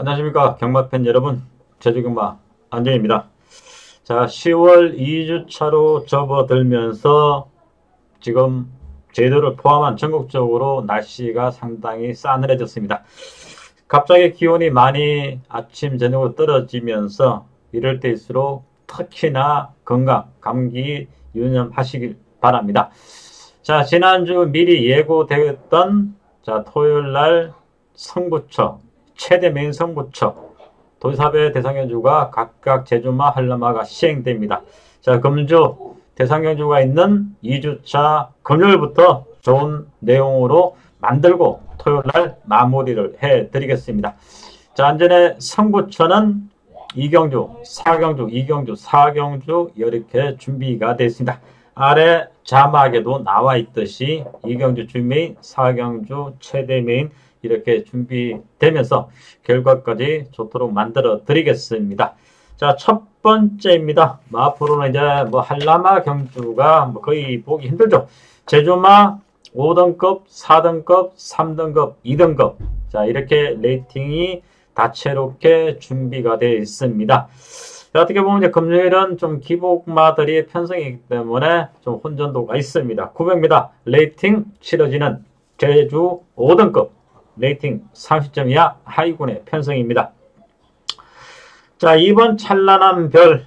안녕하십니까 경마팬 여러분. 제주경마 안정입니다. 자 10월 2주차로 접어들면서 지금 제주를 포함한 전국적으로 날씨가 상당히 싸늘해졌습니다. 갑자기 기온이 많이 아침 저녁으로 떨어지면서 이럴 때일수록 특히나 건강 감기 유념하시길 바랍니다. 자 지난주 미리 예고되었던 자 토요일날 성부처 최대 성부처 도사배 대상경주가 각각 제주마 한라마가 시행됩니다. 자 금주 대상경주가 있는 2주차 금요일부터 좋은 내용으로 만들고 토요일날 마무리를 해드리겠습니다. 자 안전의 성부처는 이경주, 사경주, 이경주, 사경주 이렇게 준비가 되어 있습니다. 아래 자막에도 나와 있듯이 이경주 주메인, 사경주 최대 메인 이렇게 준비되면서 결과까지 좋도록 만들어 드리겠습니다. 자, 첫 번째입니다. 뭐 앞으로는 이제 뭐 한라마 경주가 뭐 거의 보기 힘들죠. 제주마 5등급, 4등급, 3등급, 2등급. 자, 이렇게 레이팅이 다채롭게 준비가 되어 있습니다. 자, 어떻게 보면 이제 금요일은 좀 기복마들이 편성이기 때문에 좀 혼전도가 있습니다. 900m 레이팅 치러지는 제주 5등급 레이팅 30점 이하 하위군의 편성입니다. 자, 이번 찬란한 별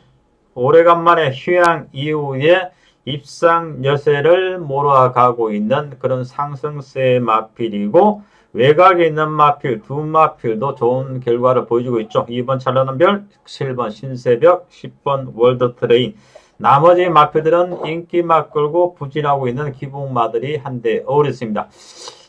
오래간만에 휴양 이후에 입상 여세를 몰아가고 있는 그런 상승세 마필이고 외곽에 있는 마필 두 마필도 좋은 결과를 보여주고 있죠. 2번 찬란한 별, 7번 신세벽, 10번 월드 트레인 나머지 마필들은 인기막 끌고 부진하고 있는 기복마들이 한데 어울렸습니다.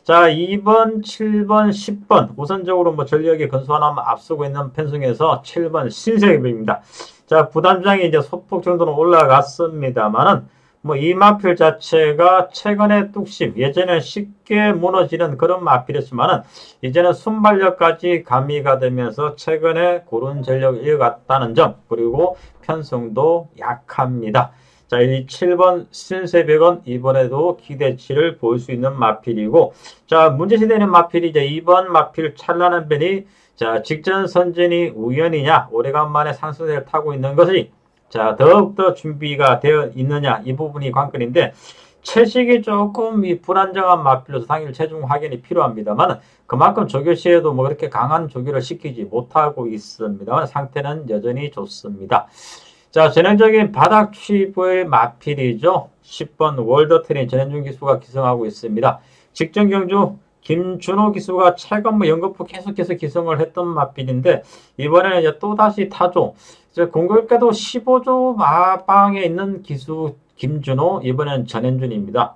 자, 2번, 7번, 10번 우선적으로 뭐 전력이 근소하나 앞서고 있는 편성에서 7번 신세계입니다. 자, 부단장이 이제 소폭 정도는 올라갔습니다만은 뭐 이 마필 자체가 최근에 뚝심 예전에 쉽게 무너지는 그런 마필이었지만은 이제는 순발력까지 가미가 되면서 최근에 고른 전력을 이어갔다는 점 그리고 편성도 약합니다. 자, 이 7번 신세백은 이번에도 기대치를 볼 수 있는 마필이고, 자, 문제시되는 마필이 이제 2번 마필 찬란한 변이, 자, 직전 선진이 우연이냐, 오래간만에 상승세를 타고 있는 것이, 자, 더욱더 준비가 되어 있느냐, 이 부분이 관건인데, 채식이 조금 이 불안정한 마필로서 당일 체중 확인이 필요합니다만 그만큼 조교 시에도 뭐 그렇게 강한 조교를 시키지 못하고 있습니다만 상태는 여전히 좋습니다. 자, 전형적인 바닥 취부의 마필이죠. 10번 월더트린 전현중 기수가 기승하고 있습니다. 직전 경주 김준호 기수가 최근 뭐 연거푸 계속해서 기승을 했던 마필인데 이번에는 이제 또다시 타조 이제 공교롭게도 15조 마방에 있는 기수 김준호 이번엔 전현준입니다.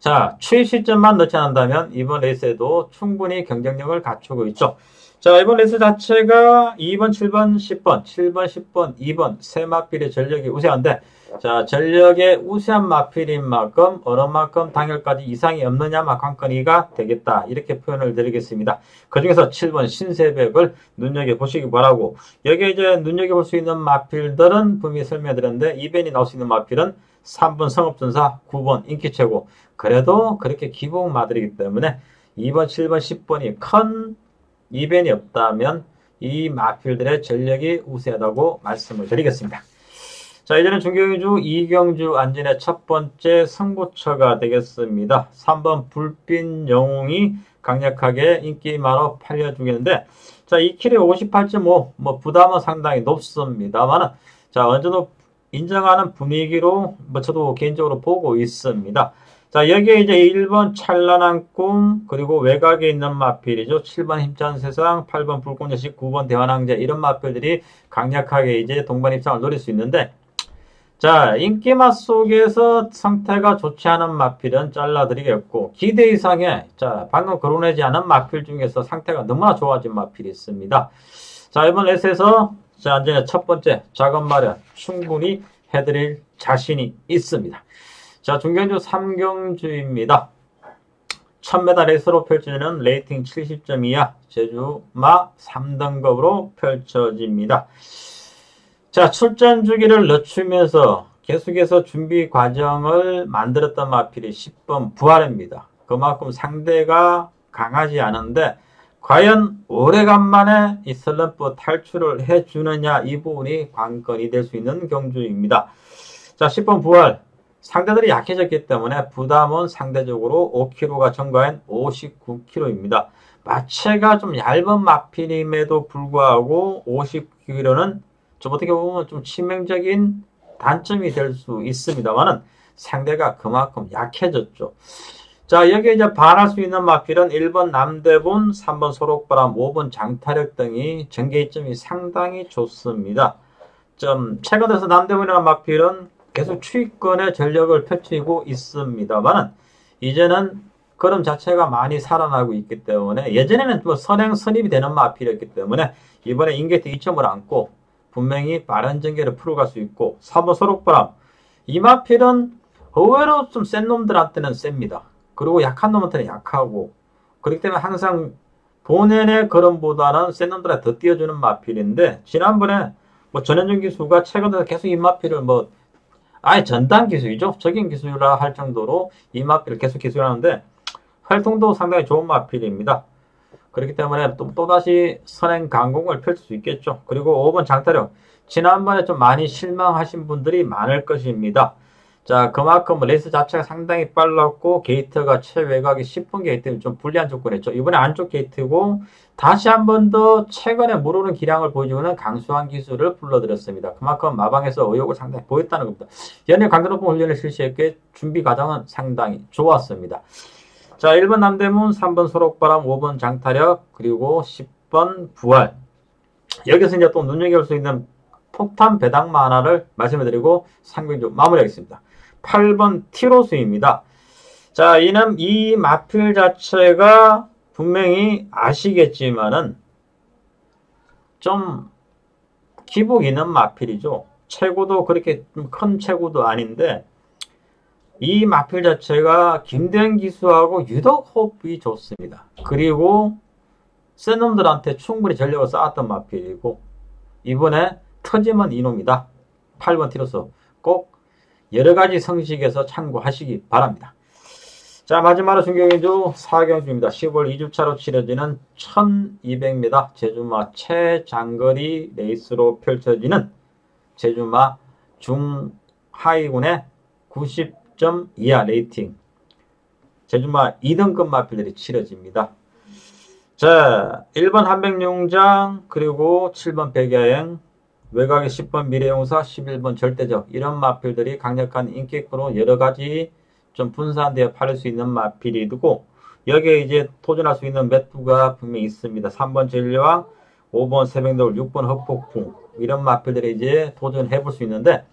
자, 추위 시점만 넣지 않는다면 이번 레이스에도 충분히 경쟁력을 갖추고 있죠. 자, 이번 레이스 자체가 2번, 7번, 10번, 7번, 10번, 2번 세 마필의 전력이 우세한데 자, 전력의 우세한 마필인 만큼 어느 만큼 당일까지 이상이 없느냐만 관건이가 되겠다. 이렇게 표현을 드리겠습니다. 그 중에서 7번 신세백을 눈여겨보시기 바라고 여기에 이제 눈여겨볼 수 있는 마필들은 분명히 설명드렸는데 이변이 나올 수 있는 마필은 3번 성업전사, 9번 인기 최고 그래도 그렇게 기본 마들이기 때문에 2번, 7번, 10번이 큰 이변이 없다면 이 마필들의 전력이 우세하다고 말씀을 드리겠습니다. 자, 이제는 중경주 이경주 안진의 첫 번째 승부처가 되겠습니다. 3번 불빛 영웅이 강력하게 인기만으로 팔려주겠는데, 자, 이 킬이 58.5, 뭐, 부담은 상당히 높습니다만, 자, 정도 인정하는 분위기로, 뭐, 저도 개인적으로 보고 있습니다. 자, 여기에 이제 1번 찬란한 꿈, 그리고 외곽에 있는 마필이죠. 7번 힘찬 세상, 8번 불꽃여식, 9번 대환왕제, 이런 마필들이 강력하게 이제 동반 입상을 노릴 수 있는데, 자, 인기맛 속에서 상태가 좋지 않은 마필은 잘라드리겠고, 기대 이상의, 자, 방금 거론하지 않은 마필 중에서 상태가 너무나 좋아진 마필이 있습니다. 자, 이번 레스에서, 자, 이제 첫 번째 작업 마련 충분히 해드릴 자신이 있습니다. 자, 중견주 3경주입니다. 1000m 레이스로 펼쳐지는 레이팅 70점 이하 제주마 3등급으로 펼쳐집니다. 자, 출전 주기를 늦추면서 계속해서 준비 과정을 만들었던 마필이 10번 부활입니다. 그만큼 상대가 강하지 않은데 과연 오래간만에 이 슬럼프 탈출을 해주느냐 이 부분이 관건이 될 수 있는 경주입니다. 자 10번 부활 상대들이 약해졌기 때문에 부담은 상대적으로 5kg가 증가한 59kg입니다. 마체가 좀 얇은 마필임에도 불구하고 50kg는 좀 어떻게 보면 좀 치명적인 단점이 될 수 있습니다만은 상대가 그만큼 약해졌죠. 자, 여기에 이제 반할 수 있는 마필은 1번 남대분, 3번 소록바람, 5번 장타력 등이 전개점이 상당히 좋습니다. 좀 최근 들어서 남대분이라는 마필은 계속 추위권의 전력을 펼치고 있습니다만 이제는 걸음 자체가 많이 살아나고 있기 때문에 예전에는 뭐 선행 선입이 되는 마필이었기 때문에 이번에 인게트 2점을 안고 분명히 빠른 전개를 풀어갈 수 있고 3번 소록바람 이 마필은 의외로 좀 센 놈들한테는 셉니다. 그리고 약한 놈한테는 약하고 그렇기 때문에 항상 본연의 걸음보다는 센 놈들한테 더 띄워주는 마필인데 지난번에 뭐 전현준 기수가 최근 들어 계속 이 마필을 뭐 아예 전단 기술이죠. 적인 기술이라 할 정도로 이 마필을 계속 기술하는데 활동도 상당히 좋은 마필입니다. 그렇기 때문에 또, 또다시 선행 강공을 펼칠 수 있겠죠. 그리고 5번 장타력. 지난번에 좀 많이 실망하신 분들이 많을 것입니다. 자, 그만큼 레이스 자체가 상당히 빨랐고 게이트가 최외곽이 10분 게이트는 좀 불리한 조건이었죠. 이번에 안쪽 게이트고 다시 한 번 더 최근에 모르는 기량을 보여주는 강수한 기술을 불러드렸습니다. 그만큼 마방에서 의욕을 상당히 보였다는 겁니다. 연일 강도 높은 훈련을 실시했기에 준비 과정은 상당히 좋았습니다. 자, 1번 남대문, 3번 소록바람, 5번 장타력, 그리고 10번 부활. 여기서 이제 또 눈여겨볼 수 있는 폭탄 배당마 하나를 말씀해 드리고 상경주 마무리하겠습니다. 8번 티로스입니다. 자, 이는 이 마필 자체가 분명히 아시겠지만은 좀 기복 있는 마필이죠. 체구도 그렇게 큰 체구도 아닌데 이 마필 자체가 김대현 기수하고 유독 호흡이 좋습니다. 그리고 센 놈들한테 충분히 전력을 쌓았던 마필이고 이번에 터지면 이놈이다. 8번 티로스 꼭 여러 가지 성식에서 참고하시기 바랍니다. 자 마지막으로 중경인주 4경주입니다. 10월 2주차로 치러지는 1200m 제주마 최장거리 레이스로 펼쳐지는 제주마 중하위군의 90점 이하 레이팅 제주마 2등급 마필들이 치러집니다. 자 1번 한백용장 그리고 7번 백야행 외곽의 10번 미래용사, 11번 절대적 이런 마필들이 강력한 인기권으로 여러 가지 좀 분산되어 팔릴 수 있는 마필이 되고 여기에 이제 도전할 수 있는 맷부가 분명히 있습니다. 3번 진리왕, 5번 새벽노을, 6번 흑폭풍 이런 마필들이 이제 도전해 볼 수 있는데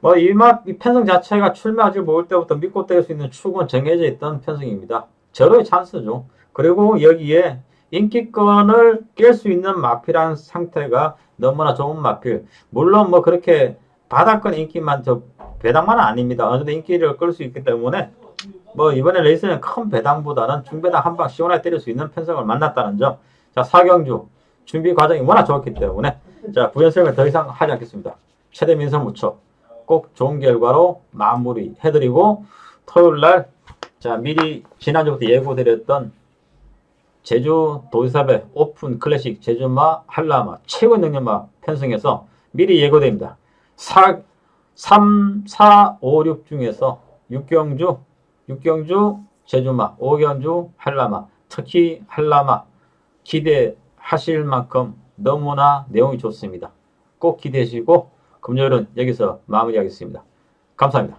뭐이 편성 자체가 출마질 모을 때부터 믿고 뗄수 있는 축은 정해져 있던 편성입니다. 절호의 찬스죠. 그리고 여기에 인기권을 깰 수 있는 마필한 상태가 너무나 좋은 마필. 물론 뭐 그렇게 바닥권 인기만 저 배당만은 아닙니다. 어느 정도 인기를 끌 수 있기 때문에 뭐 이번에 레이스는 큰 배당보다는 중배당 한 방 시원하게 때릴 수 있는 편성을 만났다는 점. 자 사경주 준비 과정이 워낙 좋았기 때문에 자 부연설을 더 이상 하지 않겠습니다. 최대 민선 무척 꼭 좋은 결과로 마무리 해드리고 토요일 날 자 미리 지난주부터 예고드렸던 제주 도지사배 오픈 클래식 제주마 한라마 최고 능력마 편성해서 미리 예고됩니다. 4, 3, 4, 5, 6 중에서 6경주, 6경주 제주마, 5경주 한라마, 특히 한라마 기대하실 만큼 너무나 내용이 좋습니다. 꼭 기대하시고 금요일은 여기서 마무리하겠습니다. 감사합니다.